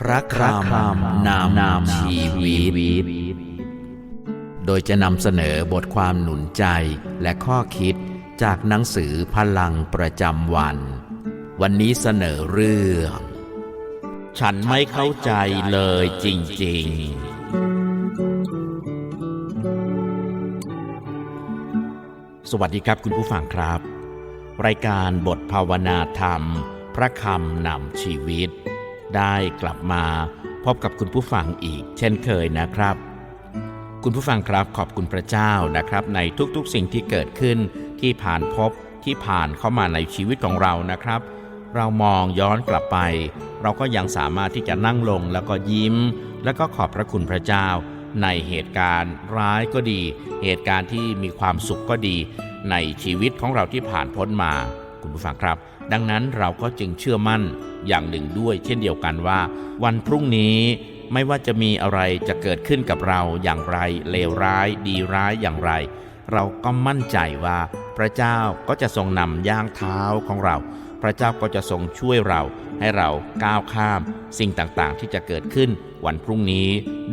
พระคำนำนำชีวิต โดยจะนำเสนอบทความหนุนใจและข้อคิดจากหนังสือพลังประจำวัน วันนี้เสนอเรื่อง ฉันไม่เข้าใจเลยจริง ๆ สวัสดีครับคุณผู้ฟังครับ รายการบทภาวนาธรรม พระคำนำชีวิต ได้กลับมาพบกับคุณผู้ฟังอีก เช่นเคยนะครับ คุณผู้ฟังครับขอบคุณพระเจ้านะครับ ในทุกๆสิ่งที่เกิดขึ้นที่ผ่านพบที่ผ่านเข้ามาในชีวิตของเรานะครับ เรามองย้อนกลับไป เราก็ยังสามารถที่จะนั่งลงแล้วก็ยิ้ม แล้วก็ขอบพระคุณพระเจ้า ในเหตุการณ์ร้ายก็ดี เหตุการณ์ที่มีความสุขก็ดี ในชีวิตของเราที่ผ่านพ้นมา คุณผู้ฟังครับ ดังนั้นเราก็จึงเชื่อมั่นอย่างหนึ่งด้วย เช่นเดียวกันว่า วันพรุ่งนี้ไม่ว่าจะมีอะไรจะเกิดขึ้นกับเราอย่างไร เลวร้าย ดีร้ายอย่างไร เราก็มั่นใจว่าพระเจ้าก็จะทรงนำย่างเท้าของเรา พระเจ้าก็จะทรงช่วยเรา ให้เราก้าวข้าม สิ่งต่างๆ ที่จะเกิดขึ้นวันพรุ่งนี้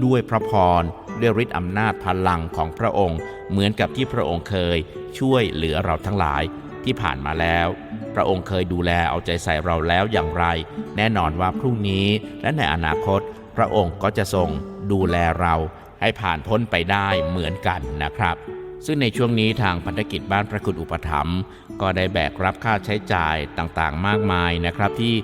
ด้วยพระพรด้วยฤทธิ์อำนาจพลังของพระองค์ เหมือนกับที่พระองค์เคย ช่วยเหลือเราทั้งหลาย ที่ผ่านมาแล้ว พระองค์เคยดูแลเอาใจใส่เราแล้วอย่างไร แน่นอนว่าพรุ่งนี้และในอนาคต พระองค์ก็จะทรงดูแลเราให้ผ่านพ้นไปได้เหมือนกันนะครับ ซึ่งในช่วงนี้ทางพันธกิจบ้านพระคุณอุปถัมภ์ก็ได้แบกรับค่าใช้จ่ายต่างๆ มากมายนะครับ ที่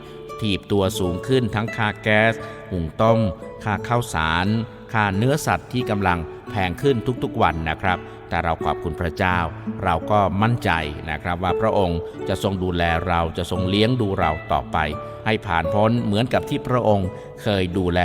ถีบตัวสูงขึ้นทั้งค่าแก๊ส หุงต้ม ค่าข้าวสาร ค่าเนื้อสัตว์ที่กำลังแพงขึ้นทุกๆวันนะครับ แต่เราขอบคุณพระเจ้า เราก็มั่นใจนะครับว่าพระองค์จะทรงดูแลเราจะทรงเลี้ยงดูเราต่อไป ให้ผ่านพ้นเหมือนกับที่พระองค์เคยดูแล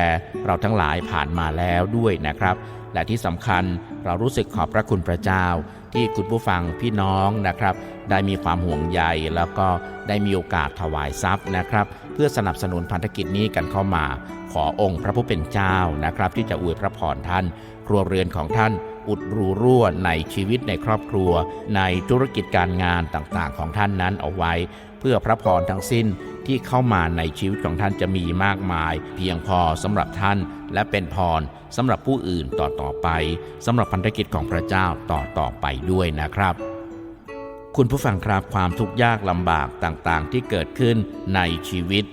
เราทั้งหลายผ่านมาแล้วด้วยนะครับ และที่สำคัญเรารู้สึกขอบพระคุณพระเจ้า ที่คุณผู้ฟังพี่น้องนะครับ ได้มีความห่วงใยแล้วก็ได้มีโอกาสถวายทรัพย์นะครับ เพื่อสนับสนุนพันธกิจนี้กันเข้ามา ขอองค์พระผู้เป็นเจ้านะครับ ที่จะอวยพระพรท่าน ครัวเรือนของท่าน อุดรูรั่วในชีวิตในครอบครัว ในธุรกิจการงานต่างๆ ของท่านนั้นเอาไว้ เพื่อพระพรทั้งสิ้นที่เข้ามาในชีวิตของท่านจะมีมากมาย เพียงพอสำหรับท่านและเป็นพรสำหรับผู้อื่นต่อต่อไปสำหรับพันธกิจของพระเจ้าต่อต่อไปด้วยนะครับคุณผู้ฟังครับความทุกข์ยากลำบากต่างๆ ที่เกิดขึ้นในชีวิต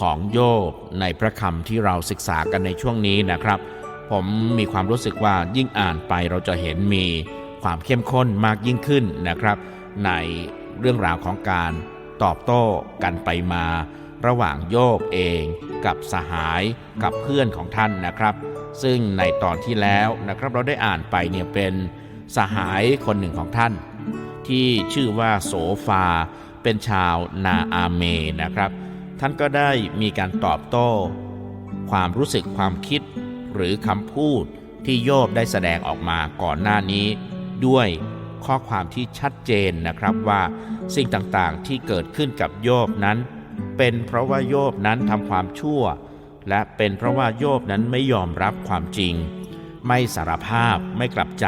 ของโยบในพระคำที่เราศึกษากันในช่วงนี้นะครับ ผมมีความรู้สึกว่ายิ่งอ่านไปเราจะเห็นมีความเข้มข้นมากยิ่งขึ้นนะครับ ในเรื่องราวของการตอบโต้กันไปมา ระหว่างโยบเองกับสหายกับเพื่อนของท่านนะครับ ซึ่งในตอนที่แล้วนะครับเราได้อ่านไปเนี่ยเป็นสหายคนหนึ่งของท่าน ที่ชื่อว่าโสฟาเป็นชาวนาอาเมนะครับ ท่านก็ได้มีการตอบโต้ ความรู้สึกความคิด หรือคำพูดที่โยบได้แสดงออกมาก่อนหน้านี้ ด้วยข้อความที่ชัดเจนนะครับว่า สิ่งต่างๆที่เกิดขึ้นกับโยบนั้น เป็นเพราะว่าโยบนั้นทำความชั่ว และเป็นเพราะว่าโยบนั้นไม่ยอมรับความจริง ไม่สารภาพไม่กลับใจ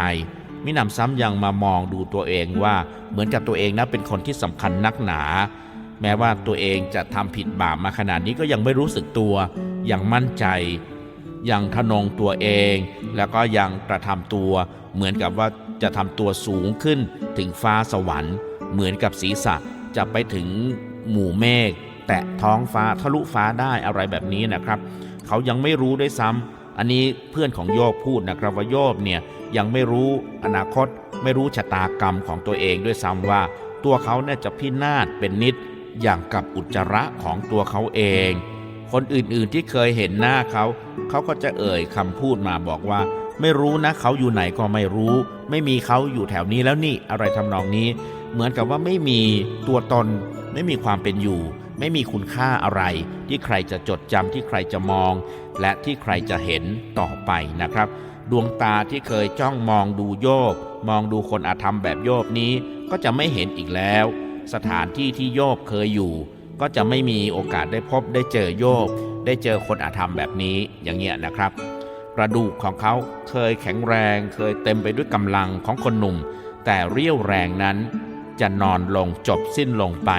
มิหนำซ้ำยังมามองดูตัวเองว่าเหมือนกับตัวเองนะเป็นคนที่สำคัญนักหนา แม้ว่าตัวเองจะทำผิดบาปมาขนาดนี้ก็ยังไม่รู้สึกตัวยังมั่นใจ ยังทะนงตัวเอง แล้วก็ยังกระทำตัว เหมือนกับว่าจะทำตัวสูงขึ้นถึงฟ้าสวรรค์ เหมือนกับศีรษะจะไปถึงหมู่เมฆแตะท้องฟ้าทะลุฟ้าได้อะไรแบบนี้นะครับ เขายังไม่รู้ด้วยซ้ำอันนี้เพื่อนของโยบพูดนะครับว่าโยบเนี่ยยังไม่รู้อนาคตไม่รู้ชะตากรรมของตัวเองด้วยซ้ำว่า ตัวเขาเนี่ยจะพินาศเป็นนิดอย่างกับอุจจาระของตัวเขาเอง คนอื่นๆที่เคยเห็นหน้าเขา เขาก็จะเอ่ยคำพูดมาบอกว่า ไม่รู้นะเขาอยู่ไหนก็ไม่รู้ ไม่มีเขาอยู่แถวนี้แล้วนี่อะไรทำนองนี้ เหมือนกับว่าไม่มีตัวตน ไม่มีความเป็นอยู่ ไม่มีคุณค่าอะไร ที่ใครจะจดจำที่ใครจะมอง และที่ใครจะเห็นต่อไปนะครับ ดวงตาที่เคยจ้องมองดูโยบมองดูคนอาธรรมแบบโยบนี้ ก็จะไม่เห็นอีกแล้ว สถานที่ที่โยบเคยอยู่ ก็จะไม่มีโอกาสได้พบได้เจอโยบได้เจอคนอาธรรมแบบนี้อย่างเงี้ยนะครับ กระดูกของเขาเคยแข็งแรง เคยเต็มไปด้วยกำลังของคนหนุ่ม แต่เรี่ยวแรงนั้น จะนอนลงจบสิ้นลงไป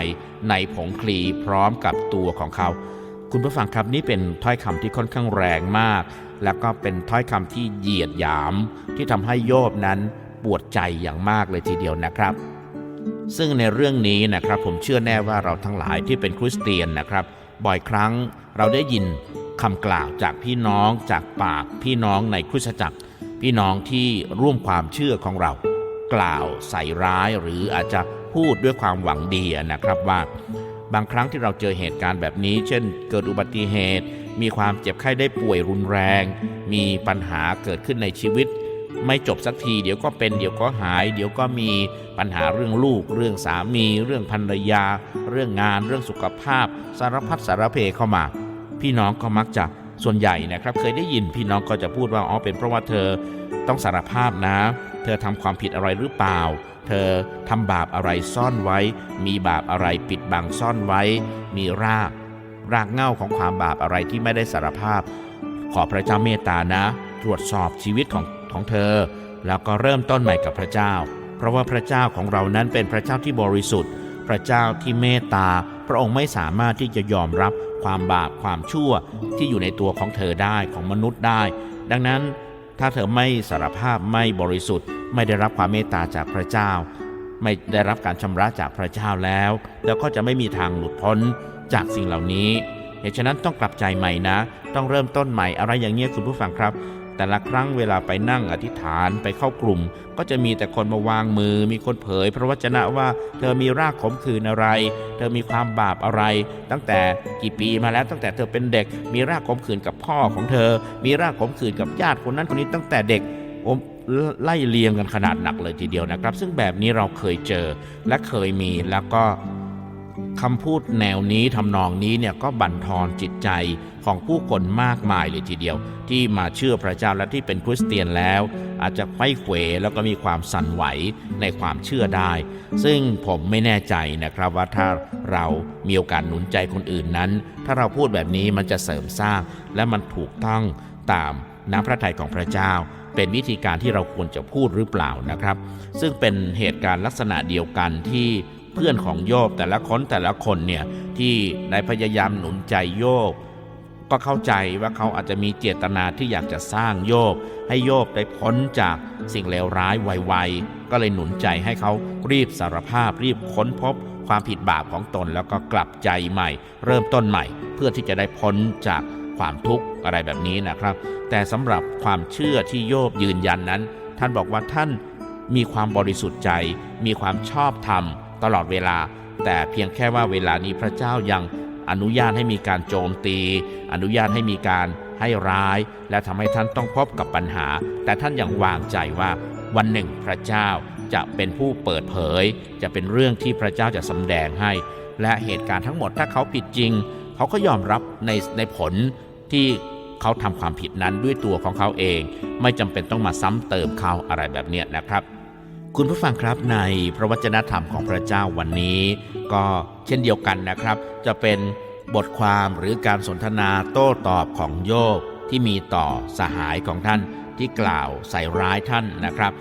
ในผงคลีพร้อมกับตัวของเขา คุณผู้ฟังครับนี่เป็นถ้อยคำที่ค่อนข้างแรงมาก แล้วก็เป็นถ้อยคำที่เหยียดหยาม ที่ทำให้โยบนั้นปวดใจอย่างมากเลยทีเดียวนะครับ ซึ่งในเรื่องนี้นะครับผมเชื่อแน่ว่าเราทั้งหลายที่เป็นคริสเตียนนะครับ บ่อยครั้งเราได้ยินคำกล่าวจากพี่น้องจากปากพี่น้องในคริสตจักร พี่น้องที่ร่วมความเชื่อของเรา กล่าวใส่ร้ายหรืออาจจะพูดด้วยความหวังดีนะครับว่า บางครั้งที่เราเจอเหตุการณ์แบบนี้ เช่น เกิดอุบัติเหตุ มีความเจ็บไข้ได้ป่วยรุนแรง มีปัญหาเกิดขึ้นในชีวิต ไม่จบสักที เดี๋ยวก็เป็นเดี๋ยวก็หาย เดี๋ยวก็มีปัญหาเรื่องลูก เรื่องสามี เรื่องภรรยา เรื่องงาน เรื่องสุขภาพ สารพัดสารเพเข้ามา พี่น้องก็มักจะส่วนใหญ่นะครับ เคยได้ยินพี่น้องก็จะพูดว่าอ๋อเป็นเพราะว่าเธอต้องสารภาพนะ เธอทำความผิดอะไรหรือเปล่า เธอทำบาปอะไรซ่อนไว้ มีบาปอะไรปิดบังซ่อนไว้ มีราก รากเง้าของความบาปอะไรที่ไม่ได้สารภาพ ขอพระเจ้าเมตตานะ ตรวจสอบชีวิตของ ของเธอ แล้วก็เริ่มต้นใหม่กับพระเจ้า เพราะว่าพระเจ้าของเรานั้นเป็นพระเจ้าที่บริสุทธิ์ พระเจ้าที่เมตตา พระองค์ไม่สามารถที่จะยอมรับความบาปความชั่วที่อยู่ในตัวของเธอได้ของมนุษย์ได้ ดังนั้นถ้าเธอไม่สารภาพไม่บริสุทธิ์ ไม่ได้รับความเมตตาจากพระเจ้า ไม่ได้รับการชำระจากพระเจ้าแล้ว แล้วก็จะไม่มีทางหลุดพ้นจากสิ่งเหล่านี้เหตุฉะนั้นต้องกลับใจใหม่นะ ต้องเริ่มต้นใหม่อะไรอย่างเงี้ยคุณผู้ฟังครับ แต่ละครั้งเวลาไปนั่งอธิษฐานไปเข้ากลุ่ม ก็จะมีแต่คนมาวางมือ มีคนเผยพระวจนะว่าเธอมีรากขมขื่นอะไร เธอมีความบาปอะไร ตั้งแต่กี่ปีมาแล้วตั้งแต่เธอเป็นเด็ก มีรากขมขื่นกับพ่อของเธอ มีรากขมขื่นกับญาติคนนั้นคนนี้ตั้งแต่เด็กอมไล่เลียงกันขนาดหนักเลยทีเดียวนะครับ ซึ่งแบบนี้เราเคยเจอและเคยมีแล้วก็ คำพูดแนวนี้ทำนองนี้เนี่ยก็บั่นทอนจิตใจของผู้คนมากมายเลยทีเดียว ที่มาเชื่อพระเจ้าและที่เป็นคริสเตียนแล้ว อาจจะไข้เขวแล้วก็มีความสั่นไหวในความเชื่อได้ ซึ่งผมไม่แน่ใจนะครับว่าถ้าเรามีโอกาสหนุนใจคนอื่นนั้น ถ้าเราพูดแบบนี้มันจะเสริมสร้าง และมันถูกต้องตามน้ำพระทัยของพระเจ้าเป็นวิธีการที่เราควรจะพูดหรือเปล่านะครับ ซึ่งเป็นเหตุการณ์ลักษณะเดียวกันที่ เพื่อนของโยบแต่ละคนแต่ละคนเนี่ยที่ได้พยายามหนุนใจโยบก็เข้าใจว่าเขาอาจจะมีเจตนาที่อยากจะสร้างโยบให้โยบได้พ้นจากสิ่งเลวร้ายไวๆก็เลยหนุนใจให้เขารีบสารภาพรีบค้นพบความผิดบาปของตนแล้วก็กลับใจใหม่ เริ่มต้นใหม่ เพื่อที่จะได้พ้นจากความทุกข์อะไรแบบนี้นะครับ แต่สำหรับความเชื่อที่โยบยืนยันนั้น ท่านบอกว่าท่านมีความบริสุทธิ์ใจ มีความชอบธรรม ตลอดเวลา แต่เพียงแค่ว่าเวลานี้พระเจ้ายังอนุญาตให้มีการโจมตี อนุญาตให้มีการให้ร้าย และทำให้ท่านต้องพบกับปัญหา แต่ท่านยังวางใจว่าวันหนึ่งพระเจ้าจะเป็นผู้เปิดเผย จะเป็นเรื่องที่พระเจ้าจะสำแดงให้ และเหตุการณ์ทั้งหมดถ้าเขาผิดจริง เขาก็ยอมรับในในผลที่เขาทำความผิดนั้นด้วยตัวของเขาเอง ไม่จำเป็นต้องมาซ้ำเติมเขาอะไรแบบนี้นะครับ คุณผู้ฟังครับในพระวจนะธรรมของพระเจ้าวันนี้ ก็เช่นเดียวกันนะครับ จะเป็นบทความหรือการสนทนาโต้ตอบของโยบที่มีต่อสหายของท่านที่กล่าวใส่ร้ายท่านนะครับ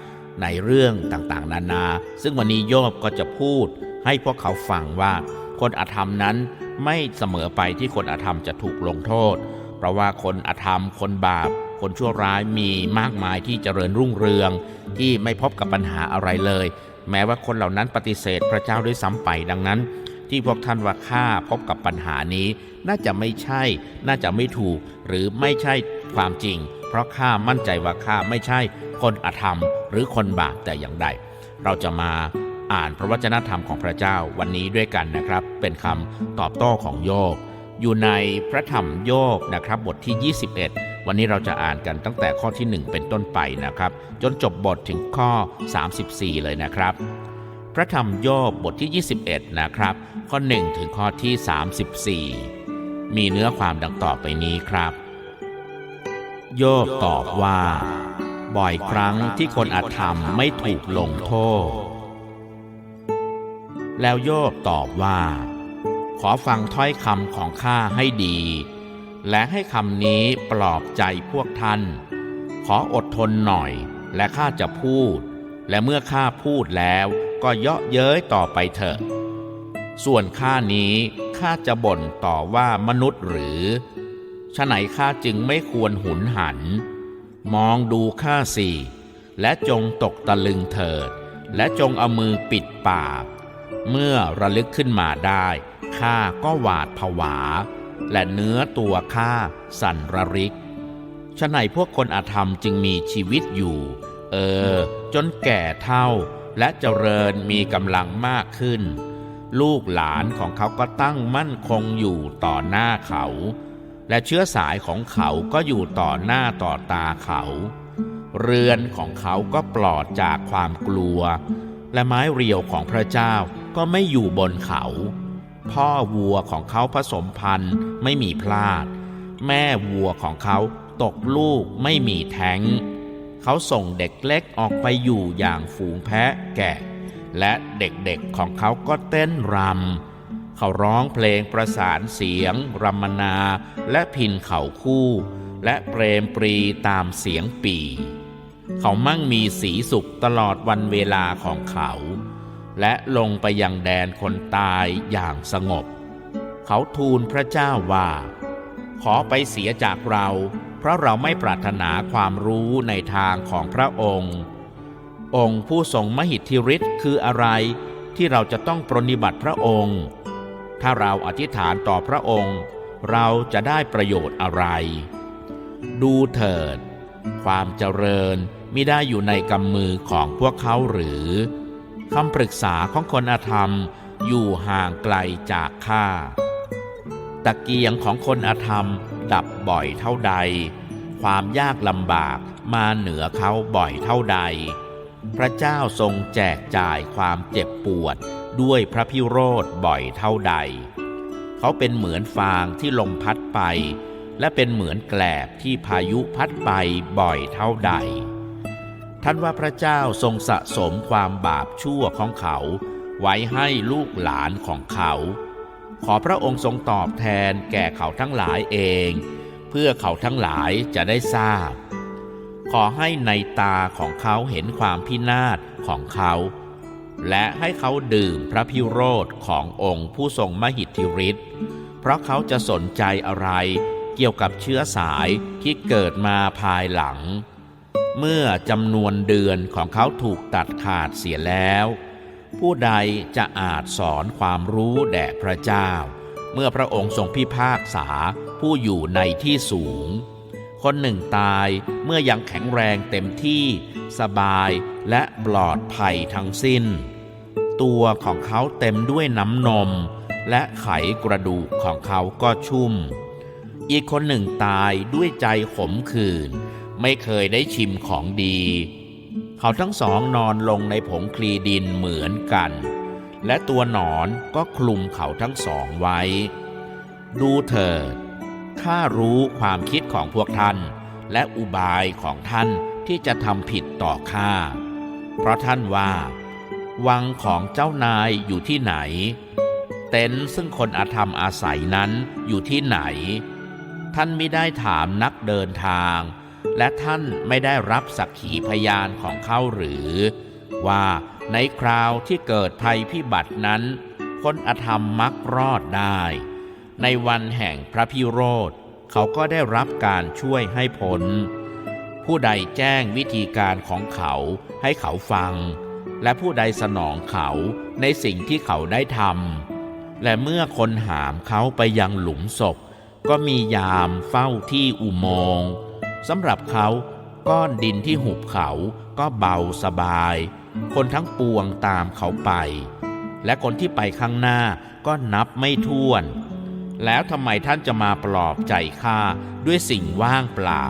ในเรื่องต่างๆ นานา ซึ่งวันนี้โยบก็จะพูดให้พวกเขาฟังว่า คนอธรรมนั้นไม่เสมอไปที่คนอธรรมจะถูกลงโทษ เพราะว่าคนอธรรมคนบาป คนชั่วร้ายมีมากมายที่เจริญรุ่งเรือง ที่ไม่พบกับปัญหาอะไรเลย แม้ว่าคนเหล่านั้นปฏิเสธพระเจ้าด้วยซ้ำไปดังนั้น ที่พวกท่านว่าข้าพบกับปัญหานี้ น่าจะไม่ใช่ น่าจะไม่ถูก หรือไม่ใช่ความจริง เพราะข้ามั่นใจว่าข้าไม่ใช่ คนอธรรม หรือคนบาปแต่อย่างใด เราจะมาอ่านพระวจนะธรรมของพระเจ้าวันนี้ด้วยกันนะครับ เป็นคำตอบโต้ของโยบ อยู่ในพระธรรมโยบนะครับบทที่ 21 วันนี้เราจะอ่านกันตั้งแต่ข้อที่ 1 เป็นต้นไปนะครับ จนจบบทถึงข้อ 34 เลยนะครับ พระธรรมโยบบทที่ 21 นะครับ ข้อ 1 ถึงข้อที่ 34 มีเนื้อความดังต่อไปนี้ครับ โยบตอบว่า บ่อยครั้งที่คนอาธรรมไม่ถูกลงโทษ แล้วโยบตอบว่า ขอฟังถ้อยคำของข้าให้ดี และให้คำนี้ปลอบใจพวกท่าน ขออดทนหน่อย และข้าจะพูด และเมื่อข้าพูดแล้วก็เยาะเย้ยต่อไปเถอะ ส่วนข้านี้ข้าจะบ่นต่อว่ามนุษย์หรือฉะไหนข้าจึงไม่ควรหุนหัน มองดูข้าสิและจงตกตะลึงเถิด และจงเอามือปิดปาก เมื่อระลึกขึ้นมาได้ ข้าก็หวาดผวา และเนื้อตัวข้าสั่นระริกฉะไหนพวกคนอาธรรมจึงมีชีวิตอยู่ เออ จนแก่เท่าและเจริญมีกำลังมากขึ้น ลูกหลานของเขาก็ตั้งมั่นคงอยู่ต่อหน้าเขา และเชื้อสายของเขาก็อยู่ต่อหน้าต่อตาเขา เรือนของเขาก็ปลอดจากความกลัว และไม้เรียวของพระเจ้าก็ไม่อยู่บนเขา พ่อวัวของเขาผสมพันธุ์ไม่มีพลาด แม่วัวของเขาตกลูกไม่มีแท้ง เขาส่งเด็กเล็กออกไปอยู่อย่างฝูงแพะแกะ และเด็กๆของเขาก็เต้นรำ เขาร้องเพลงประสานเสียงรำมนาและพินเข่าคู่ และเปรมปรีตามเสียงปี เขามั่งมีสีสุขตลอดวันเวลาของเขา และลงไปยังแดนคนตายอย่างสงบ เขาทูลพระเจ้าว่า ขอไปเสียจากเรา เพราะเราไม่ปรารถนาความรู้ในทางของพระองค์ องค์ผู้ทรงมหิทธิฤทธิ์คืออะไรที่เราจะต้องปรนนิบัติพระองค์ ถ้าเราอธิษฐานต่อพระองค์ เราจะได้ประโยชน์อะไร ดูเถิด ความเจริญมิได้อยู่ในกำมือของพวกเขาหรือ คำปรึกษาของคนอธรรมอยู่ห่างไกลจากข้า ตะเกียงของคนอธรรมดับบ่อยเท่าใด ความยากลำบากมาเหนือเขาบ่อยเท่าใด พระเจ้าทรงแจกจ่ายความเจ็บปวดด้วยพระพิโรธบ่อยเท่าใด เขาเป็นเหมือนฟางที่ลมพัดไป และเป็นเหมือนแกลบที่พายุพัดไปบ่อยเท่าใด ท่านว่าพระเจ้าทรงสะสมความบาปชั่วของเขา ไว้ให้ลูกหลานของเขา ขอพระองค์ทรงตอบแทนแก่เขาทั้งหลายเอง เพื่อเขาทั้งหลายจะได้ทราบ ขอให้ในตาของเขาเห็นความพินาศของเขา และให้เขาดื่มพระพิโรธขององค์ผู้ทรงมหิทธิฤทธิ์เพราะเขาจะสนใจอะไรเกี่ยวกับเชื้อสายที่เกิดมาภายหลัง เมื่อจำนวนเดือนของเขาถูกตัดขาดเสียแล้ว ผู้ใดจะอาจสอนความรู้แด่พระเจ้า เมื่อพระองค์ทรงพิพากษาผู้อยู่ในที่สูง คนหนึ่งตายเมื่อยังแข็งแรงเต็มที่สบายและปลอดภัยทั้งสิ้น ตัวของเขาเต็มด้วยน้ำนม และไขกระดูกของเขาก็ชุ่ม อีกคนหนึ่งตายด้วยใจขมขื่น ไม่เคยได้ชิมของดี เขาทั้งสองนอนลงในผงคลีดินเหมือนกัน และตัวหนอนก็คลุมเขาทั้งสองไว้ ดูเถิดข้ารู้ความคิดของพวกท่าน และอุบายของท่านที่จะทำผิดต่อข้า เพราะท่านว่า วังของเจ้านายอยู่ที่ไหน เต็นท์ซึ่งคนอาธรรมอาศัยนั้นอยู่ที่ไหน ท่านไม่ได้ถามนักเดินทาง และท่านไม่ได้รับสักขีพยานของเขาหรือ ว่าในคราวที่เกิดภัยพิบัตินั้น คนอธรรมมักรอดได้ ในวันแห่งพระพิโรธเขาก็ได้รับการช่วยให้พ้นผู้ใดแจ้งวิธีการของเขาให้เขาฟัง และผู้ใดสนองเขาในสิ่งที่เขาได้ทำและเมื่อคนหามเขาไปยังหลุมศพ ก็มียามเฝ้าที่อุโมงค์ สำหรับเขาก้อนดินที่หุบเขาก็เบาสบาย คนทั้งปวงตามเขาไป และคนที่ไปข้างหน้าก็นับไม่ถ้วน แล้วทำไมท่านจะมาปลอบใจข้าด้วยสิ่งว่างเปล่า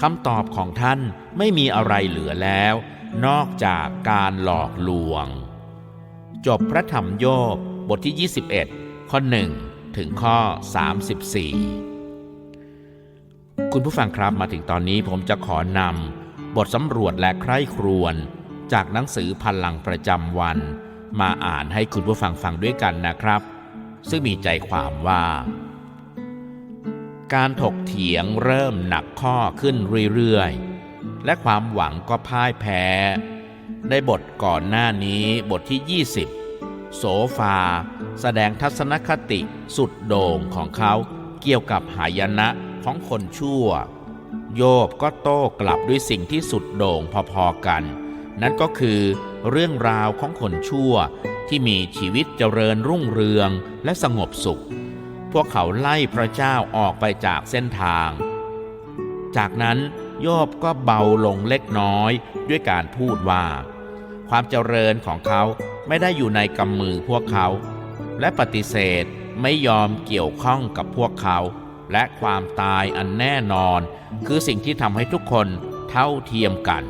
คำตอบของท่านไม่มีอะไรเหลือแล้ว นอกจากการหลอกลวง จบพระธรรมโยบบทที่ 21 ข้อ 1 ถึงข้อ 34 คุณผู้ฟังครับมาถึงตอนนี้ผมจะขอนำบทสำรวจและใคร่ครวญจากหนังสือพลังประจำวัน มาอ่านให้คุณผู้ฟังฟังด้วยกันนะครับ ซึ่งมีใจความว่า การถกเถียงเริ่มหนักข้อขึ้นเรื่อยๆ และความหวังก็พ่ายแพ้ ในบทก่อนหน้านี้บทที่ 20 โสฟา แสดงทัศนคติสุดโด่งของเขาเกี่ยวกับหายนะ ของคนชั่ว โยบก็โต้กลับด้วยสิ่งที่สุดโด่งพอๆกัน นั่นก็คือเรื่องราวของคนชั่วที่มีชีวิตเจริญรุ่งเรืองและสงบสุข พวกเขาไล่พระเจ้าออกไปจากเส้นทาง จากนั้นโยบก็เบาลงเล็กน้อยด้วยการพูดว่า ความเจริญของเขาไม่ได้อยู่ในกำมือพวกเขา และปฏิเสธไม่ยอมเกี่ยวข้องกับพวกเขา และความตายอันแน่นอน คือสิ่งที่ทำให้ทุกคนเท่าเทียมกัน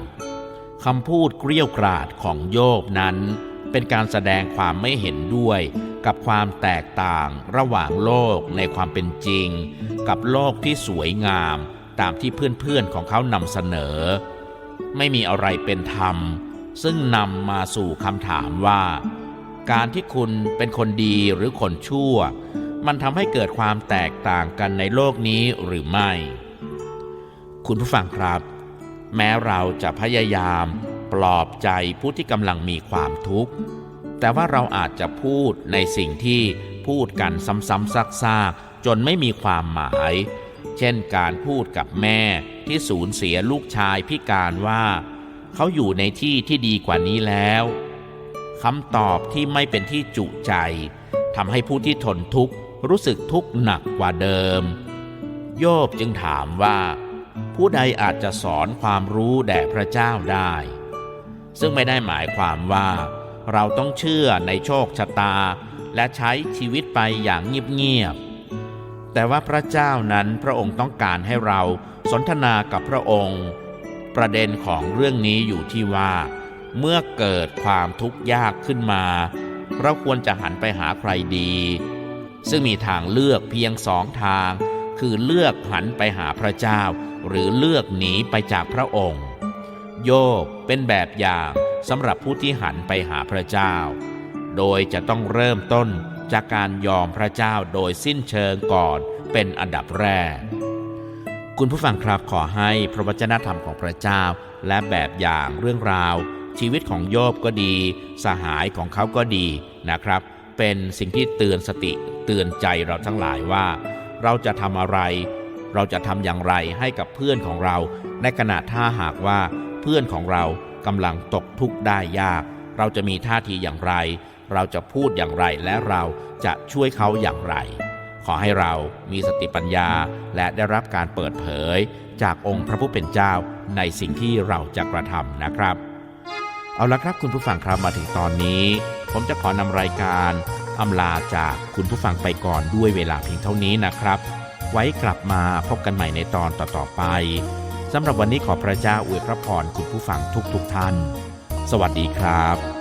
คำพูดเกลี้ยวกราดของโยบนั้น เป็นการแสดงความไม่เห็นด้วยกับความแตกต่างระหว่างโลกในความเป็นจริง กับโลกที่สวยงามตามที่เพื่อนๆของเขานำเสนอ ไม่มีอะไรเป็นธรรม ซึ่งนำมาสู่คำถามว่า การที่คุณเป็นคนดีหรือคนชั่ว มันทำให้เกิดความแตกต่างกันในโลกนี้หรือไม่ คุณผู้ฟังครับ แม้เราจะพยายามปลอบใจผู้ที่กำลังมีความทุกข์ แต่ว่าเราอาจจะพูดในสิ่งที่พูดกันซ้ำๆซากๆ จนไม่มีความหมาย เช่นการพูดกับแม่ที่สูญเสียลูกชายพิการว่า เขาอยู่ในที่ที่ดีกว่านี้แล้วคำตอบที่ไม่เป็นที่จุใจทำให้ผู้ที่ทนทุกข์ รู้สึกทุกข์หนักกว่าเดิม โยบจึงถามว่า ผู้ใดอาจจะสอนความรู้แด่พระเจ้าได้ ซึ่งไม่ได้หมายความว่า เราต้องเชื่อในโชคชะตา และใช้ชีวิตไปอย่างเงียบๆแต่ว่าพระเจ้านั้นพระองค์ต้องการให้เราสนทนากับพระองค์ ประเด็นของเรื่องนี้อยู่ที่ว่า เมื่อเกิดความทุกข์ยากขึ้นมาเราควรจะหันไปหาใครดี ซึ่งมีทางเลือกเพียงสองทาง คือเลือกหันไปหาพระเจ้า หรือเลือกหนีไปจากพระองค์ โยบเป็นแบบอย่างสำหรับผู้ที่หันไปหาพระเจ้า โดยจะต้องเริ่มต้นจากการยอมพระเจ้าโดยสิ้นเชิงก่อนเป็นอันดับแรก คุณผู้ฟังครับขอให้พระวจนะธรรมของพระเจ้า และแบบอย่างเรื่องราว ชีวิตของโยบก็ดี สหายของเขาก็ดีนะครับ เป็นสิ่งที่เตือนสติ เตือนใจเราทั้งหลายว่า เราจะทำอะไร เราจะทำอย่างไรให้กับเพื่อนของเรา ในขณะถ้าหากว่าเพื่อนของเรากำลังตกทุกข์ได้ยาก เราจะมีท่าทีอย่างไร เราจะพูดอย่างไรและเราจะช่วยเขาอย่างไร ขอให้เรามีสติปัญญาและได้รับการเปิดเผย จากองค์พระผู้เป็นเจ้าในสิ่งที่เราจะกระทำนะครับ เอาละครับคุณผู้ฟังครับมาถึงตอนนี้ ผมจะขอนำรายการ อำลาจากคุณผู้ฟังไปก่อนด้วยเวลาเพียงเท่านี้นะครับ ไว้กลับมาพบกันใหม่ในตอนต่อๆไปสำหรับวันนี้ขอพระเจ้าอวยพระพรคุณผู้ฟังทุกๆทท่าน สวัสดีครับ